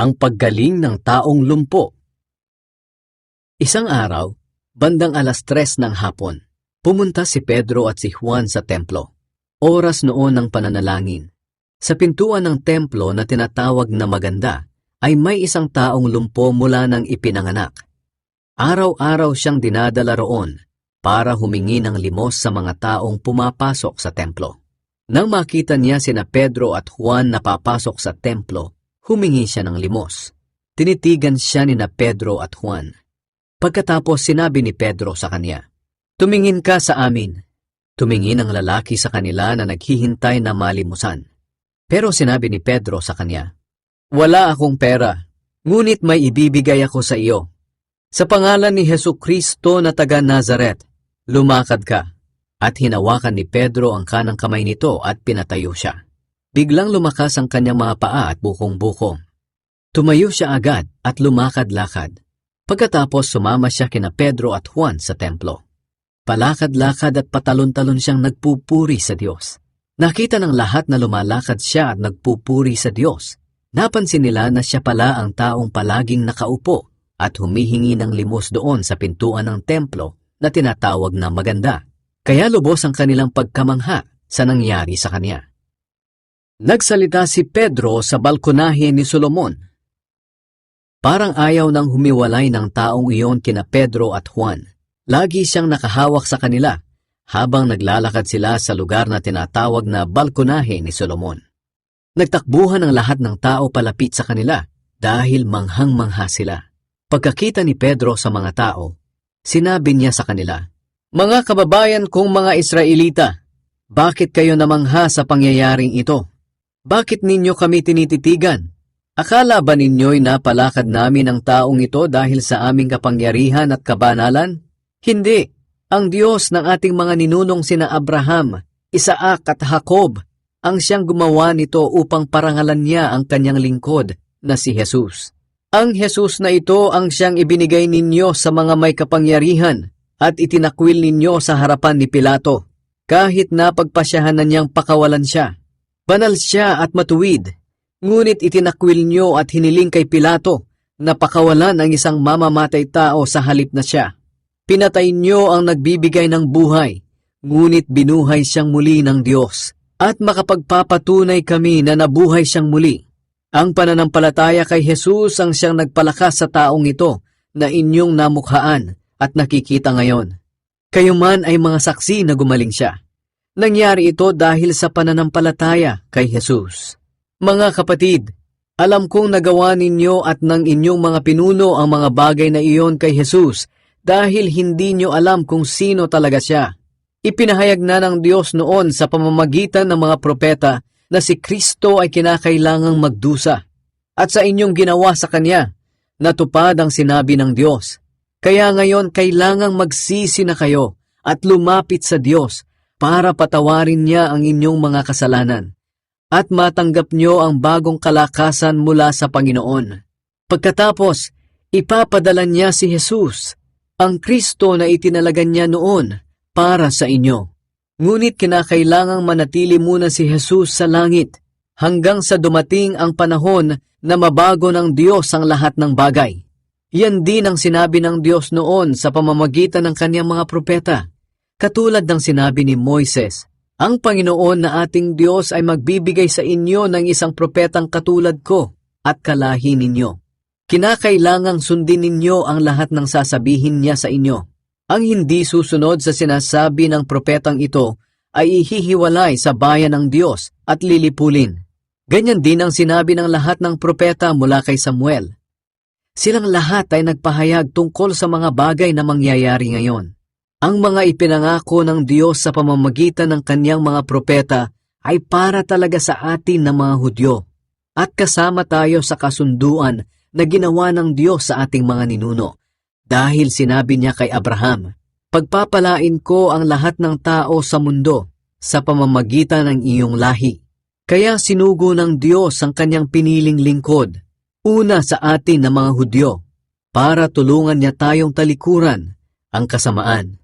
Ang paggaling ng taong lumpo. Isang araw, bandang alas tres ng hapon, pumunta si Pedro at si Juan sa templo. Oras noon ng pananalangin. Sa pintuan ng templo na tinatawag na maganda, ay may isang taong lumpo mula ng ipinanganak. Araw-araw siyang dinadala roon para humingi ng limos sa mga taong pumapasok sa templo. Nang makita niya sina Pedro at Juan na papasok sa templo, humingi siya ng limos. Tinitigan siya ni na Pedro at Juan. Pagkatapos sinabi ni Pedro sa kanya, Tumingin ka sa amin. Tumingin ang lalaki sa kanila na naghihintay na malimusan. Pero sinabi ni Pedro sa kanya, Wala akong pera, ngunit may ibibigay ako sa iyo. Sa pangalan ni Heso Kristo na taga Nazaret, lumakad ka. At hinawakan ni Pedro ang kanang kamay nito at pinatayo siya. Biglang lumakas ang kanyang mga paa at bukong-bukong. Tumayo siya agad at lumakad-lakad. Pagkatapos sumama siya kina Pedro at Juan sa templo. Palakad-lakad at patalon-talon siyang nagpupuri sa Diyos. Nakita ng lahat na lumalakad siya at nagpupuri sa Diyos. Napansin nila na siya pala ang taong palaging nakaupo at humihingi ng limos doon sa pintuan ng templo na tinatawag na maganda. Kaya lubos ang kanilang pagkamangha sa nangyari sa kanya. Nagsalita si Pedro sa balkonahe ni Solomon. Parang ayaw nang humiwalay ng taong iyon kina Pedro at Juan. Lagi siyang nakahawak sa kanila habang naglalakad sila sa lugar na tinatawag na balkonahe ni Solomon. Nagtakbuhan ang lahat ng tao palapit sa kanila dahil manghang-mangha sila. Pagkakita ni Pedro sa mga tao, sinabi niya sa kanila, Mga kababayan kong mga Israelita, bakit kayo namangha sa pangyayaring ito? Bakit ninyo kami tinititigan? Akala ba ninyo'y napalakad namin ang taong ito dahil sa aming kapangyarihan at kabanalan? Hindi. Ang Diyos ng ating mga ninunong sina Abraham, Isaac at Jacob ang siyang gumawa nito upang parangalan niya ang kanyang lingkod na si Jesus. Ang Jesus na ito ang siyang ibinigay ninyo sa mga may kapangyarihan at itinakwil ninyo sa harapan ni Pilato kahit na pagpasyahan na niyang pakawalan siya. Banal siya at matuwid, ngunit itinakwil niyo at hiniling kay Pilato na pakawalan ang isang mamamatay tao sa halip na siya. Pinatay niyo ang nagbibigay ng buhay, ngunit binuhay siyang muli ng Diyos at makapagpapatunay kami na nabuhay siyang muli. Ang pananampalataya kay Jesus ang siyang nagpalakas sa taong ito na inyong namukhaan at nakikita ngayon. Kayo man ay mga saksi na gumaling siya. Nangyari ito dahil sa pananampalataya kay Jesus. Mga kapatid, alam kong nagawa ninyo at ng inyong mga pinuno ang mga bagay na iyon kay Jesus dahil hindi nyo alam kung sino talaga siya. Ipinahayag na ng Diyos noon sa pamamagitan ng mga propeta na si Kristo ay kinakailangang magdusa. At sa inyong ginawa sa Kanya, natupad ang sinabi ng Diyos. Kaya ngayon kailangang magsisi na kayo at lumapit sa Diyos para patawarin niya ang inyong mga kasalanan at matanggap nyo ang bagong kalakasan mula sa Panginoon. Pagkatapos, ipapadala niya si Jesus, ang Kristo na itinalagan niya noon para sa inyo. Ngunit kinakailangang manatili muna si Jesus sa langit hanggang sa dumating ang panahon na mabago ng Diyos ang lahat ng bagay. Yan din ang sinabi ng Diyos noon sa pamamagitan ng kanyang mga propeta. Katulad ng sinabi ni Moises, ang Panginoon na ating Diyos ay magbibigay sa inyo ng isang propetang katulad ko at kalahi ninyo. Kinakailangang sundin ninyo ang lahat ng sasabihin niya sa inyo. Ang hindi susunod sa sinasabi ng propetang ito ay ihihiwalay sa bayan ng Diyos at lilipulin. Ganyan din ang sinabi ng lahat ng propeta mula kay Samuel. Silang lahat ay nagpahayag tungkol sa mga bagay na mangyayari ngayon. Ang mga ipinangako ng Diyos sa pamamagitan ng kanyang mga propeta ay para talaga sa atin na mga Hudyo. At kasama tayo sa kasunduan na ginawa ng Diyos sa ating mga ninuno. Dahil sinabi niya kay Abraham, Pagpapalain ko ang lahat ng tao sa mundo sa pamamagitan ng iyong lahi. Kaya sinugo ng Diyos ang kanyang piniling lingkod, una sa atin na mga Hudyo, para tulungan niya tayong talikuran ang kasamaan.